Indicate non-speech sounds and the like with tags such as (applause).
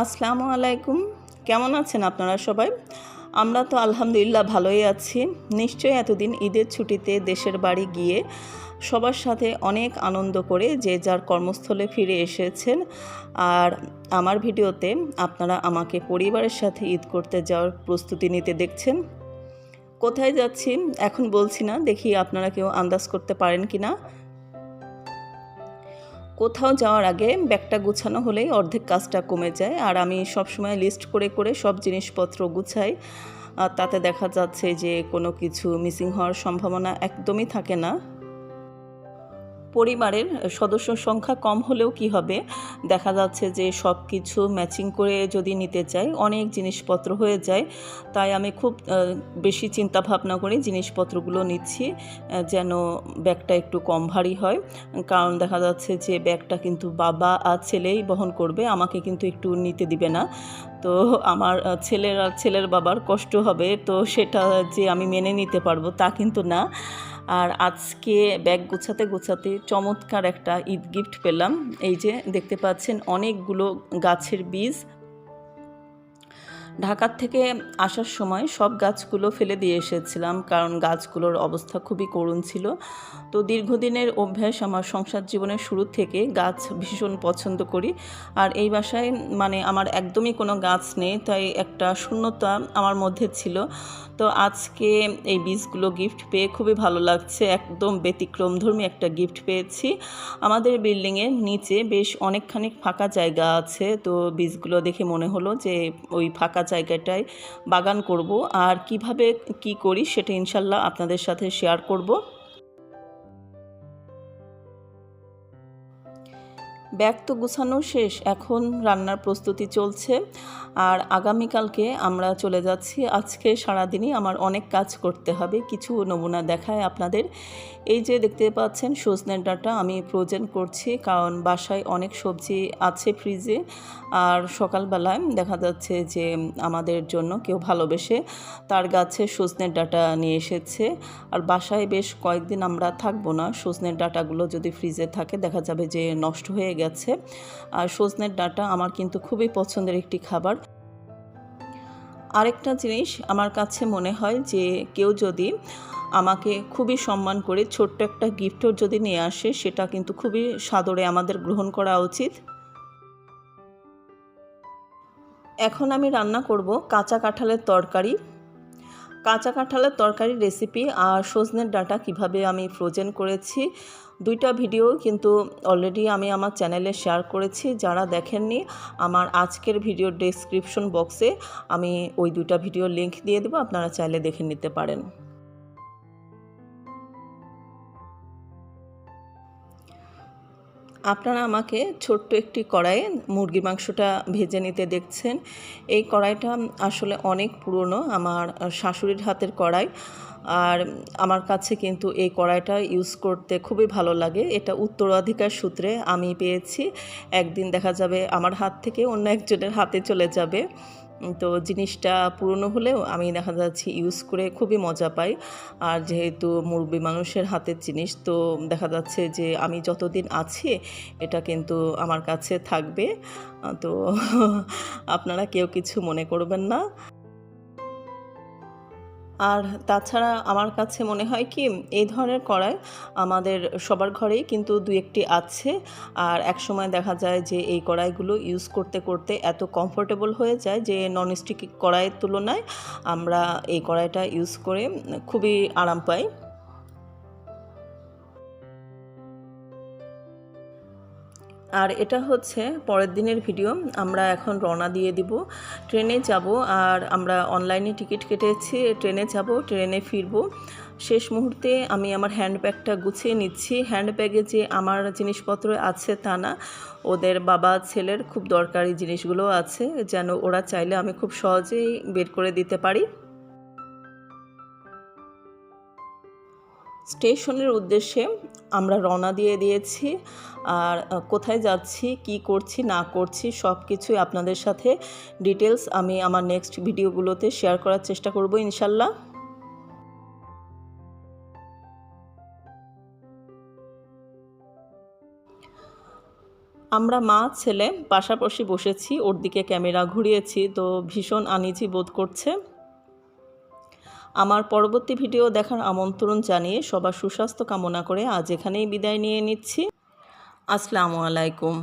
আসসালামু আলাইকুম। কেমন আছেন আপনারা সবাই? আমরা তো আলহামদুলিল্লাহ ভালোই আছি। নিশ্চয়ই এতদিন ঈদের ছুটিতে দেশের বাড়ি গিয়ে সবার সাথে অনেক আনন্দ করে যে যার কর্মস্থলে ফিরে এসেছেন। আর আমার ভিডিওতে আপনারা আমাকে পরিবারের সাথে ঈদ করতে যাওয়ার প্রস্তুতি নিতে দেখছেন। কোথায় যাচ্ছি এখন বলছি না, দেখি আপনারা কেউ আন্দাজ করতে পারেন কি না কোথাও যাওয়ার আগে ব্যাগটা গুছানো হলেই অর্ধেক কাজটা কমে যায়। আর আমি সবসময় লিস্ট করে করে সব জিনিসপত্র গুছাই। তাতে দেখা যাচ্ছে যে কোনো কিছু মিসিং হওয়ার সম্ভাবনা একদমই থাকে না। পরিবারের সদস্য সংখ্যা কম হলেও কি হবে? দেখা যাচ্ছে যে সব কিছু ম্যাচিং করে যদি নিতে চাই অনেক জিনিসপত্র হয়ে যায়। তাই আমি খুব বেশি চিন্তা ভাবনা করে জিনিসপত্রগুলো নিচ্ছি যেন ব্যাগটা একটু কম ভারী হয়। কারণ দেখা যাচ্ছে যে ব্যাগটা কিন্তু বাবা আর ছেলেই বহন করবে, আমাকে কিন্তু একটু নিতে দিবে না। তো আমার ছেলের আর ছেলের বাবার কষ্ট হবে, তো সেটা যে আমি মেনে নিতে পারব তা কিন্তু না। আর আজকে ব্যাগ গোছাতে গোছাতে চমৎকার একটা ঈদ গিফট পেলাম। এই যে দেখতে পাচ্ছেন, অনেকগুলো গাছের বীজ ঢাকার থেকে আসার সময় সব গাছগুলো ফেলে দিয়ে এসেছিলাম, কারণ গাছগুলোর অবস্থা খুবই করুণ ছিল। তো দীর্ঘদিনের অভ্যাস আমার সংসার জীবনের শুরু থেকে গাছ ভীষণ পছন্দ করি। আর এই বাসায় মানে আমার একদমই কোনো গাছ নেই, তাই একটা শূন্যতা আমার মধ্যে ছিল। তো আজকে এই বীজগুলো গিফট পেয়ে খুবই ভালো লাগছে, একদম ব্যতিক্রমধর্মী একটা গিফট পেয়েছি। আমাদের বিল্ডিংয়ের নিচে বেশ অনেকখানি ফাঁকা জায়গা আছে, তো বীজগুলো দেখে মনে হলো যে ওই ফাঁকা জায়গাটায় বাগান করব আর কীভাবে কি করি সেটা ইনশাল্লাহ আপনাদের সাথে শেয়ার করব। ব্যাগ তো গুছানো শেষ। এখন রান্নার প্রস্তুতি চলছে। আর আগামীকালকে আমরা চলে যাচ্ছি। আজকে সারাদিনই আমার অনেক কাজ করতে হবে। কিছু নমুনা দেখায় আপনাদের। এই যে দেখতে পাচ্ছেন সজনের ডাঁটা আমি ফ্রোজেন করছি কারণ বাসায় অনেক সবজি আছে ফ্রিজে আর সকালবেলায় দেখা যাচ্ছে যে আমাদের জন্য কেউ ভালোবেসে তার গাছে সজনের ডাঁটা নিয়ে এসেছে। আর বাসায় বেশ কয়েকদিন আমরা থাকব না। সজনের ডাঁটাগুলো যদি ফ্রিজে থাকে দেখা যাবে যে নষ্ট হয়ে গেছে। আর সজনের ডাঁটা আমার কিন্তু খুবই পছন্দের একটি খাবার। আরেকটা জিনিস আমার কাছে মনে হয় যে, কেউ যদি আমাকে খুবই সম্মান করে ছোট্ট একটা গিফটও যদি নিয়ে আসে, সেটা কিন্তু খুবই সাদরে আমাদের গ্রহণ করা উচিত। এখন আমি রান্না করব কাঁচা কাঁঠালের তরকারি। কাঁচা কাঁঠালের তরকারি রেসিপি আর সজনের ডাটা কীভাবে আমি ফ্রোজেন করেছি, দুইটা ভিডিও কিন্তু অলরেডি আমি আমার চ্যানেলে শেয়ার করেছি। যারা দেখেননি, আমার আজকের ভিডিও ডেসক্রিপশন বক্সে আমি ওই দুটা ভিডিও লিংক দিয়ে দেবো, আপনারা চাইলে দেখে নিতে পারেন। আপনারা আমাকে ছোট্ট একটি কড়াইয়ে মুরগি মাংসটা ভেজে নিতে দেখছেন। এই কড়াইটা আসলে অনেক পুরনো আমার শাশুড়ির হাতের কড়াই। আর আমার কাছে কিন্তু এই কড়াইটা ইউজ করতে খুবই ভালো লাগে। এটা উত্তরাধিকার সূত্রে আমি পেয়েছি। একদিন দেখা যাবে আমার হাত থেকে অন্য একজনের হাতে চলে যাবে। তো জিনিসটা পুরনো হলেও আমি দেখা যাচ্ছে ইউজ করে খুবই মজা পাই। আর যেহেতু মুরব্বী মানুষের হাতের জিনিস, তো দেখা যাচ্ছে যে আমি যতদিন আছি, এটা কিন্তু আমার কাছে থাকবে। তো (laughs) আপনারা কেউ কিছু মনে করবেন না। আর তাছাড়া আমার কাছে মনে হয় কি, এই ধরনের কড়াই আমাদের সবার ঘরেই কিন্তু দু একটি আছে। আর এক সময় দেখা যায় যে এই কড়াইগুলো ইউজ করতে করতে এত কমফোর্টেবল হয়ে যায় যে ননস্টিক কড়াইয়ের তুলনায় আমরা এই কড়াইটা ইউজ করে খুবই আরাম পাই। আর এটা হচ্ছে পরের দিনের ভিডিও। আমরা এখন রওনা দিয়ে দিব। ট্রেনে যাব আর আমরা অনলাইনে টিকিট কেটেছি। ট্রেনে যাব, ট্রেনে ফিরবো। শেষ মুহূর্তে আমি আমার হ্যান্ডব্যাগটা গুছিয়ে নিচ্ছি। হ্যান্ডব্যাগে যে আমার জিনিসপত্র আছে তা না, ওদের বাবা, ছেলের খুব দরকারি জিনিসগুলো আছে, যেন ওরা চাইলে আমি খুব সহজেই বের করে দিতে পারি। স্টেশনের উদ্দেশ্যে আমরা রওনা দিয়ে দিয়েছি আর কোথায় যাচ্ছি, কি করছি, না করছি সব কিছুই আপনাদের সাথে ডিটেলস আমি আমার নেক্সট ভিডিওগুলোতে শেয়ার করার চেষ্টা করব ইনশাল্লাহ। আমরা মা, ছেলে পাশাপাশি বসেছি, ওর দিকে ক্যামেরা ঘুরিয়েছি, তো ভীষণ আনিজি বোধ করছে। আমার পরবর্তী ভিডিও দেখার আমন্ত্রণ জানিয়ে সবার সুস্বাস্থ্য কামনা করে আজ এখানেই বিদায় নিয়ে নিচ্ছি। আসসালামু আলাইকুম।